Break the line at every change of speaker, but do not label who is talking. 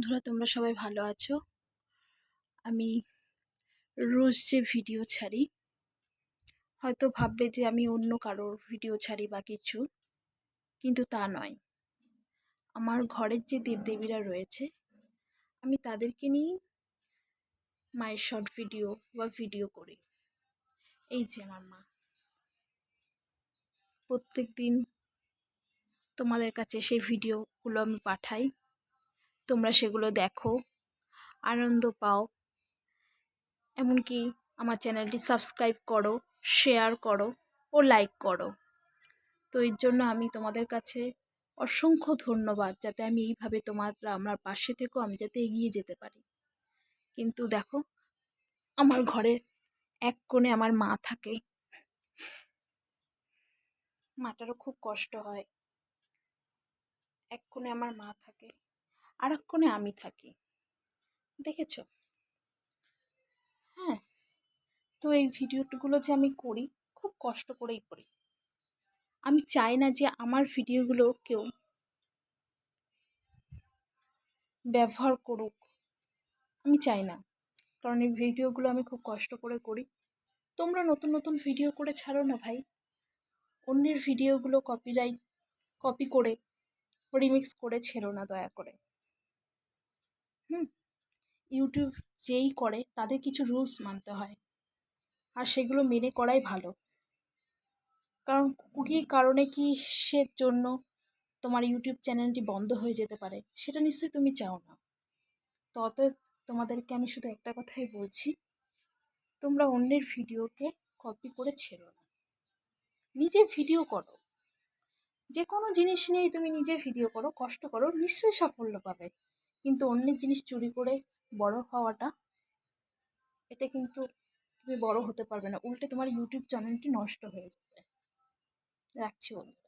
বন্ধুরা, তোমরা সবাই ভালো আছো? আমি রোজ যে ভিডিও ছাড়ি, হয়তো ভাববে যে আমি অন্য কারোর ভিডিও ছাড়ি বা কিছু, কিন্তু তা নয়। আমার ঘরের যে দেবদেবীরা রয়েছে, আমি তাদেরকে নিয়েই মায়ের শর্ট ভিডিও বা ভিডিও করি। এই যে আমার মা। প্রত্যেক দিন তোমাদের কাছে সেই ভিডিওগুলো আমি পাঠাই। তোমরা সেগুলো দেখো, আনন্দ পাও। এমনকি আমার চ্যানেলটি সাবস্ক্রাইব করো, শেয়ার করো ও লাইক করো। তো এর জন্য আমি তোমাদের কাছে অসংখ্য ধন্যবাদ, যাতে আমি এইভাবে তোমার আমার পাশে থেকেও আমি যাতে এগিয়ে যেতে পারি। কিন্তু দেখো, আমার ঘরের এক কোণে আমার মা থাকে। মাটারও খুব কষ্ট হয়। এক কোণে আমার মা থাকে। আর এক আমি থাকি। দেখেছ? হ্যাঁ। তো এই ভিডিওগুলো যে আমি করি, খুব কষ্ট করেই করি। আমি চাই না যে আমার ভিডিওগুলো কেউ ব্যবহার করুক। আমি চাই না। কারণ এই ভিডিওগুলো আমি খুব কষ্ট করে করি। তোমরা নতুন নতুন ভিডিও করে ছাড়ো না ভাই। অন্যের ভিডিওগুলো কপিরাইট কপি করে রিমিক্স করে ছেড়ো না দয়া করে। হুম, ইউটিউব যেই করে তাদের কিছু রুলস মানতে হয়। আর সেগুলো মেনে করাই ভালো। কারণ কী কারণে কি সে জন্য তোমার ইউটিউব চ্যানেলটি বন্ধ হয়ে যেতে পারে, সেটা নিশ্চয়ই তুমি চাও না। তো অতএব তোমাদেরকে আমি শুধু একটা কথাই বলছি, তোমরা অন্যের ভিডিওকে কপি করে ছেড়ো না। নিজে ভিডিও করো। যে কোনো জিনিস নিয়েই তুমি নিজে ভিডিও করো, কষ্ট করো, নিশ্চয়ই সাফল্য পাবে। কিন্তু অন্যের জিনিস চুরি করে বড় হওয়াটা, এটা কিন্তু তুমি বড় হতে পারবে না। উল্টে তোমার ইউটিউব চ্যানেলটি নষ্ট হয়ে যাবে। রাখছি বন্ধু।